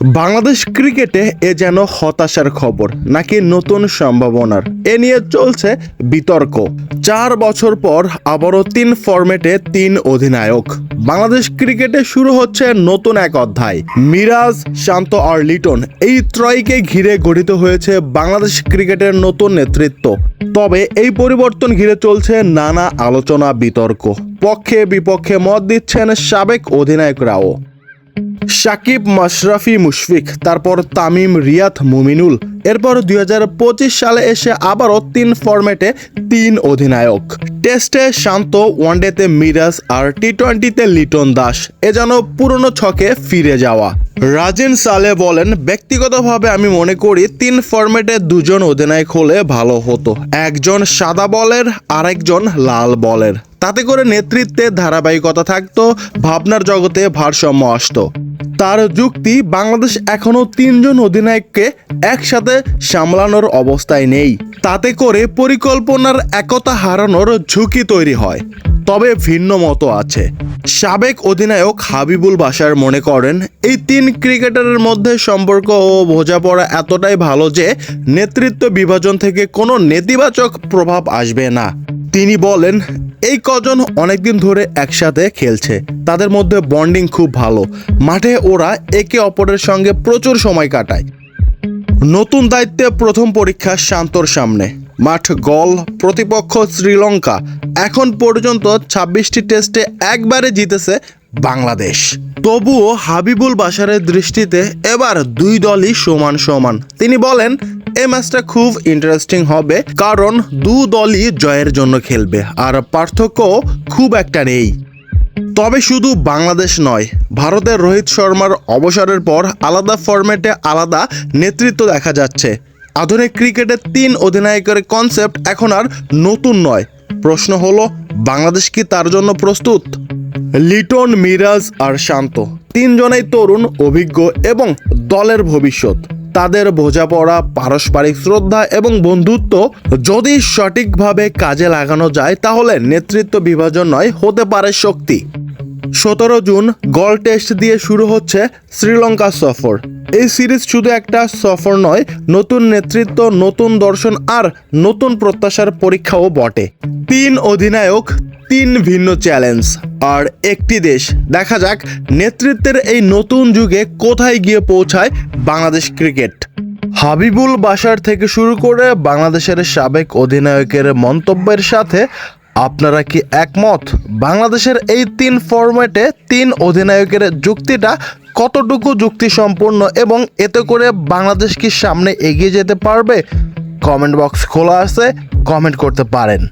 বাংলাদেশ ক্রিকেটে এ যেন হতাশার খবর, নাকি নতুন সম্ভাবনার? এ নিয়ে চলছে বিতর্ক। চার বছর পর আবারও তিন ফরম্যাটে তিন অধিনায়ক। বাংলাদেশ ক্রিকেটে শুরু হচ্ছে নতুন এক অধ্যায়। মিরাজ, শান্ত আর লিটন এই ত্রয়কে ঘিরে গঠিত হয়েছে বাংলাদেশ ক্রিকেটের নতুন নেতৃত্ব। তবে এই পরিবর্তন ঘিরে চলছে নানা আলোচনা বিতর্ক। পক্ষে বিপক্ষে মত দিচ্ছেন সাবেক অধিনায়করাও। সাকিব মাশরাফি, মুশফিক, তারপর তামিম, রিয়াদ, মুমিনুল। এরপর দুই হাজার পঁচিশ সালে এসে আবারও তিন ফরম্যাটে তিন অধিনায়ক। টেস্টে শান্ত, ওয়ানডেতে মিরাজ আর টি টোয়েন্টিতে লিটন দাস। এ যেন পুরনো ছকে ফিরে যাওয়া। রাজেন সালে বলেন, ব্যক্তিগতভাবে আমি মনে করি তিন ফরম্যাটে দুজন অধিনায়ক হলে ভালো হতো। একজন সাদা বলের, আরেকজন লাল বলের। তাতে করে নেতৃত্বে ধারাবাহিকতা থাকতো, ভাবনার জগতে ভারসাম্য আসতো। তার যুক্তি, বাংলাদেশ এখনও তিনজন অধিনায়ককে একসাথে সামলানোর অবস্থায় নেই। তাতে করে পরিকল্পনার একতা হারানোর ঝুঁকি তৈরি হয়। তবে ভিন্ন মতো আছে। সাবেক অধিনায়ক হাবিবুল বাশার মনে করেন, এই তিন ক্রিকেটারের মধ্যে সম্পর্ক ও বোঝাপড়া এতটাই ভালো যে নেতৃত্ব বিভাজন থেকে কোনো নেতিবাচক প্রভাব আসবে না। তিনি বলেন, এই কজন অনেকদিন ধরে একসাথে খেলছে। তাদের মধ্যে বন্ডিং খুব ভালো। মাঠে ওরা একে অপরের সঙ্গে প্রচুর সময় কাটায়। নতুন দায়িত্বে প্রথম পরীক্ষা শান্তর সামনে। মাঠ গল, প্রতিপক্ষ শ্রীলঙ্কা। এখন পর্যন্ত ছাব্বিশটি টেস্টে একবারে জিতেছে বাংলাদেশ। তবুও হাবিবুল বাশারের দৃষ্টিতে এবার দুই দলই সমান সমান। তিনি বলেন এই ম্যাচটা খুব ইন্টারেস্টিং হবে, কারণ দু দলই জয়ের জন্য খেলবে, আর পার্থক্য খুব একটা নেই। তবে শুধু বাংলাদেশ নয়, ভারতের রোহিত শর্মার অবসরের পর আলাদা ফরম্যাটে আলাদা নেতৃত্ব দেখা যাচ্ছে। আধুনিক ক্রিকেটের তিন অধিনায়কের কনসেপ্ট এখন আর নতুন নয়। প্রশ্ন হলো, বাংলাদেশ কি তার জন্য প্রস্তুত? লিটন, মিরাজ আর শান্ত, তিনজনেই তরুণ, অভিজ্ঞ এবং দলের ভবিষ্যৎ। তাদের বোঝাপড়া, পারস্পরিক শ্রদ্ধা এবং বন্ধুত্ব যদি সঠিকভাবে কাজে লাগানো যায়, তাহলে নেতৃত্ব বিভাজন নয়, হতে পারে শক্তি। সতেরো জুন গল টেস্ট দিয়ে শুরু হচ্ছে শ্রীলঙ্কা সফর। এই সিরিজ শুধু একটা সফর নয়, নতুন নেতৃত্ব, নতুন দর্শন আর নতুন প্রত্যাশার পরীক্ষাও বটে। তিন অধিনায়ক, তিন ভিন্ন চ্যালেঞ্জ। আর একটি দেশ, দেখা যাক নেতৃত্বের এই নতুন যুগে কোথায় গিয়ে পৌঁছায় বাংলাদেশ ক্রিকেট। হাবিবুল বাসার থেকে শুরু করে বাংলাদেশের সাবেক অধিনায়কের মন্তব্যের সাথে আপনারা কি একমত? বাংলাদেশের এই তিন ফরম্যাটে তিন অধিনায়কের যুক্তিটা কতটুকু যুক্তিসম্পন্ন এবং এতে করে বাংলাদেশ কি সামনে এগিয়ে যেতে পারবে? কমেন্ট বক্স খোলা আছে, কমেন্ট করতে পারেন।